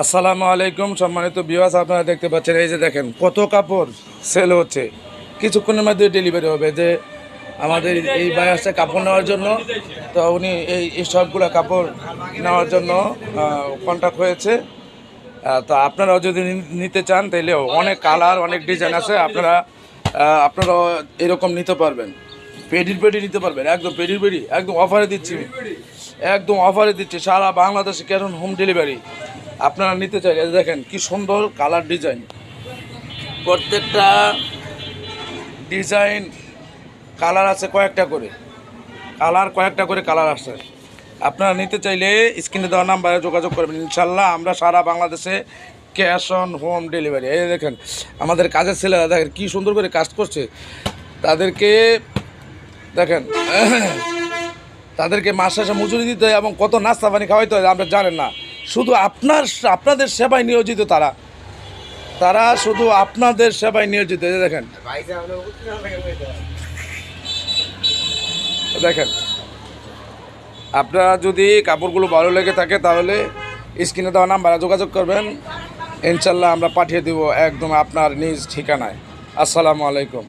আসসালামু আলাইকুম সম্মানিত বিওয়াস আপনারা দেখতে পাচ্ছেন, এই যে দেখেন কত কাপড় সেল হচ্ছে। কিছুক্ষণের মধ্যে ডেলিভারি হবে যে আমাদের এই আসছে কাপড় নেওয়ার জন্য। তো উনি এই সবগুলো কাপড় নেওয়ার জন্য কন্ট্যাক্ট হয়েছে। তো আপনারাও যদি নিতে চান তাহলে অনেক কালার অনেক ডিজাইন আছে। আপনারা আপনারাও এরকম নিতে পারবেন। পেডির পেডি নিতে পারবেন, একদম পেডির পেডি, একদম অফারে দিচ্ছি। একদম অফারে দিচ্ছি, সারা বাংলাদেশে কেন হোম ডেলিভারি আপনারা নিতে চাইলে দেখেন কি সুন্দর কালার ডিজাইন প্রত্যেকটা ডিজাইন কালার আছে কয়েকটা করে। কালার কয়েকটা করে কালার আছে আপনারা নিতে চাইলে স্ক্রিনে দেওয়া নাম্বারে যোগাযোগ করবেন। ইনশাল্লাহ আমরা সারা বাংলাদেশে ক্যাশ অন হোম ডেলিভারি এই দেখেন, আমাদের কাজের ছেলেরা দেখেন কী সুন্দর করে কাজ করছে। তাদেরকে দেখেন, তাদেরকে মাস শেষে মজুরি দিতে হয় এবং কত নাস্তা পানি খাওয়াইতে হয়, আমরা জানেন না। শুধু আপনার আপনাদের সেবায় নিয়োজিত তারা। তারা শুধু আপনাদের সেবায় নিয়োজিত দেখেন। দেখেন, আপনারা যদি কাপড়গুলো ভালো লেগে থাকে তাহলে স্ক্রিনে দেওয়া নাম্বারে যোগাযোগ করবেন। ইনশাল্লাহ আমরা পাঠিয়ে দেবো একদম আপনার নিজ ঠিকানায়। আসসালামু আলাইকুম।